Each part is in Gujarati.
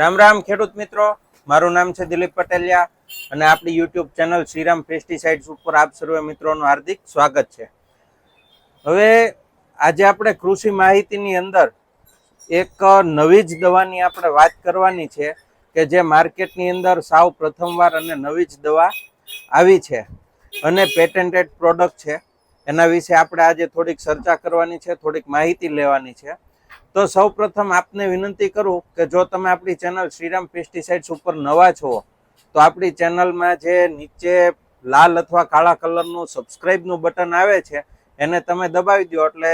રામ રામ ખેડૂત મિત્રો. મારું નામ છે દિલીપ પટેલિયા અને આપણી યુટ્યુબ ચેનલ શ્રીરામ પેસ્ટિસાઇડ્સ ઉપર આપ સર્વે મિત્રોનું હાર્દિક સ્વાગત છે. હવે આજે આપણે કૃષિ માહિતીની અંદર એક નવી જ દવાની આપણે વાત કરવાની છે કે જે માર્કેટની અંદર સાવ પ્રથમવાર અને નવી જ દવા આવી છે અને પેટેન્ટેડ પ્રોડક્ટ છે. એના વિશે આપણે આજે થોડીક ચર્ચા કરવાની છે, થોડીક માહિતી લેવાની છે. તો સૌ પ્રથમ આપને વિનંતી કરું કે જો તમે આપણી ચેનલ શ્રીરામ પેસ્ટિસાઇડ્સ ઉપર નવા છો, તો આપણી ચેનલમાં જે નીચે લાલ અથવા કાળા કલરનું સબસ્ક્રાઈબનું બટન આવે છે, એને તમે દબાવી દો. એટલે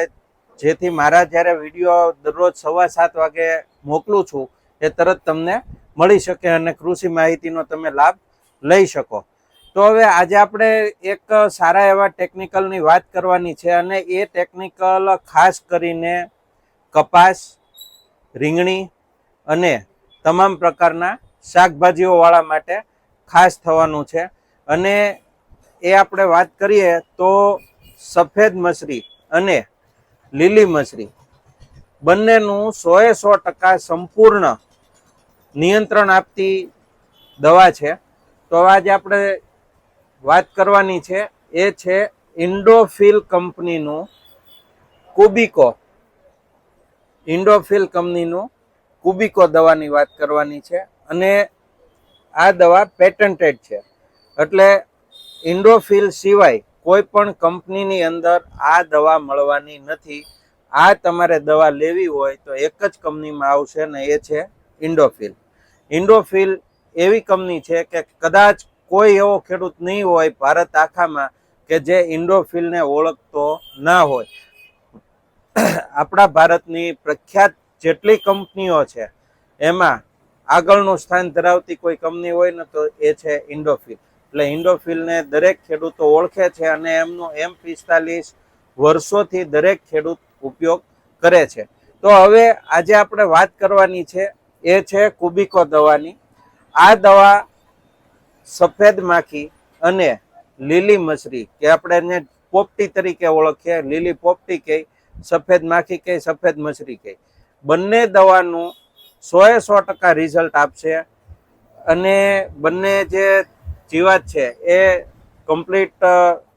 જેથી મારા જ્યારે વીડિયો દરરોજ સવા સાત વાગે મોકલું છું, એ તરત તમને મળી શકે અને કૃષિ માહિતીનો તમે લાભ લઈ શકો. તો હવે આજે આપણે એક સારા એવા ટેકનિકલની વાત કરવાની છે અને એ ટેકનિકલ ખાસ કરીને કપાસ, રીંગણી અને તમામ પ્રકારના શાકભાજીઓવાળા માટે ખાસ થવાનું છે. અને એ આપણે વાત કરીએ તો સફેદ મસરી અને લીલી મસરી. બંનેનું સોએ સો ટકા સંપૂર્ણ નિયંત્રણ આપતી દવા છે. તો આજે આપણે વાત કરવાની છે, એ છે ઇન્ડોફિલ કંપનીનું કુબિકો. ઇન્ડોફિલ કંપનીનું કુબિકો દવાની વાત કરવાની છે અને આ દવા પેટન્ટેડ છે. એટલે ઇન્ડોફિલ સિવાય કોઈ પણ કંપનીની અંદર આ દવા મળવાની નથી. આ તમારે દવા લેવી હોય તો એક જ કંપનીમાં આવશે ને એ છે ઇન્ડોફિલ. ઇન્ડોફિલ એવી કંપની છે કે કદાચ કોઈ એવો ખેડૂત નહીં હોય ભારત આખામાં કે જે ઇન્ડોફિલને ઓળખતો ના હોય. આપણા ભારતની પ્રખ્યાત જેટલી કંપનીઓ છે, એમાં આગળનું સ્થાન ધરાવતી કોઈ કંપની હોય ને તો એ છે ઇન્ડોફિલ. એટલે ઇન્ડોફિલને દરેક ખેડૂતો ઓળખે છે અને એમનો એમ પિસ્તાલીસ વર્ષોથી દરેક ખેડૂત ઉપયોગ કરે છે. તો હવે આજે આપણે વાત કરવાની છે, એ છે કુબિકો દવાની. આ દવા સફેદ માખી અને લીલી મસરી, કે આપણે એને પોપટી તરીકે ઓળખીએ, લીલી પોપટી કહે સફેદ માખી કહે, સફેદ મસરી કહે. બંને દવાનું સોએ સો ટકા રિઝલ્ટ આપશે અને બંને જે જીવાત છે એ કમ્પ્લીટ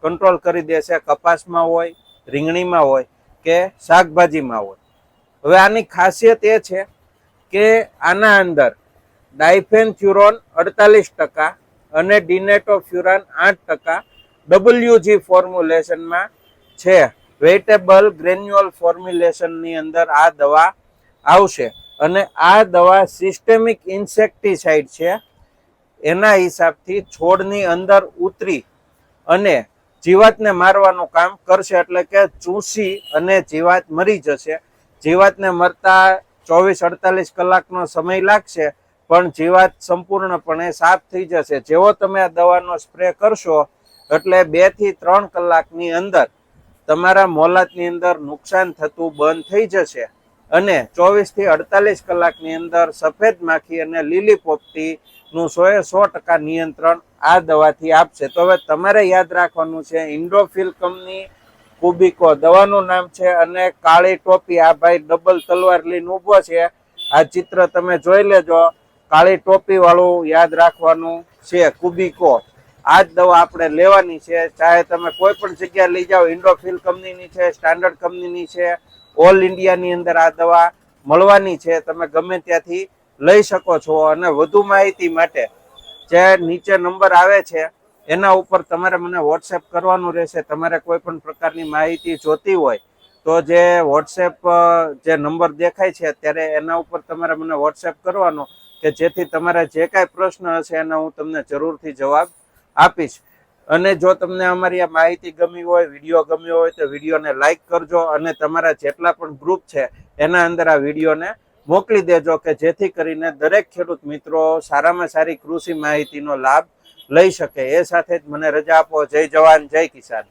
કંટ્રોલ કરી દેશે. કપાસમાં હોય, રીંગણીમાં હોય કે શાકભાજીમાં હોય. હવે આની ખાસિયત એ છે કે આના અંદર ડાયફેનથ્યુરોન અડતાલીસ ટકા અને ડિનેટોફ્યુરાન આઠ ટકા ડબલ્યુજી ફોર્મ્યુલેશનમાં છે. વેઇટેબલ ગ્રેન્યુઅલ ફોર્મ્યુલેશનની અંદર આ દવા આવશે. અને આ દવા સિસ્ટેમિક ઇન્સેક્ટિસાઇડ છે. એના હિસાબથી છોડની અંદર ઉતરી અને જીવાતને મારવાનું કામ કરશે એટલે કે ચૂસી અને જીવાત મરી જશે. જીવાતને મરતા ચોવીસ અડતાલીસ કલાકનો સમય લાગશે, પણ જીવાત સંપૂર્ણપણે સાફ થઈ જશે. જેવો તમે આ દવાનો સ્પ્રે કરશો, એટલે બેથી ત્રણ કલાકની અંદર તમારા મોલાતની અંદર નુકસાન થતું બંધ થઈ જશે અને ચોવીસથી અડતાલીસ કલાકની અંદર સફેદ માખી અને લીલી પોપટી નું સો ટકા નિયંત્રણ આ દવાથી આપશે. તો હવે તમારે યાદ રાખવાનું છે, ઇન્ડોફિલ કંપની કુબિકો દવાનું નામ છે અને કાળી ટોપી આ ભાઈ ડબલ તલવાર લઈને ઊભો છે. આ ચિત્ર તમે જોઈ લેજો. કાળી ટોપી વાળું યાદ રાખવાનું છે કુબિકો. આ જ દવા આપણે લેવાની છે. ચાહે તમે કોઈ પણ જગ્યાએ લઈ જાઓ ઇન્ડોફિલ કંપનીની છે સ્ટાન્ડર્ડ કંપનીની છે ઓલ ઇન્ડિયાની અંદર આ દવા મળવાની છે. તમે ગમે ત્યાંથી લઈ શકો છો. અને વધુ માહિતી માટે જે નીચે નંબર આવે છે, એના ઉપર તમારે મને વોટ્સએપ કરવાનું રહેશે. તમારે કોઈ પણ પ્રકારની માહિતી જોતી હોય, તો જે વોટ્સએપ જે નંબર દેખાય છે, અત્યારે એના ઉપર તમારે મને વોટ્સએપ કરવાનો કે જેથી તમારા જે કાંઈ પ્રશ્ન હશે એના હું તમને જરૂરથી જવાબ આપીશ. અને જો તમને અમારી આ માહિતી ગમી હોય, વીડિયો ગમ્યો હોય, તો વિડીયોને લાઈક કરજો અને તમારા જેટલા પણ ગ્રુપ છે, એના અંદર આ વિડીયોને મોકલી દેજો કે જેથી કરીને દરેક ખેડૂત મિત્રો સારામાં સારી કૃષિ માહિતીનો લાભ લઈ શકે. એ સાથે જ મને રજા આપો. જય જવાન, જય કિસાન.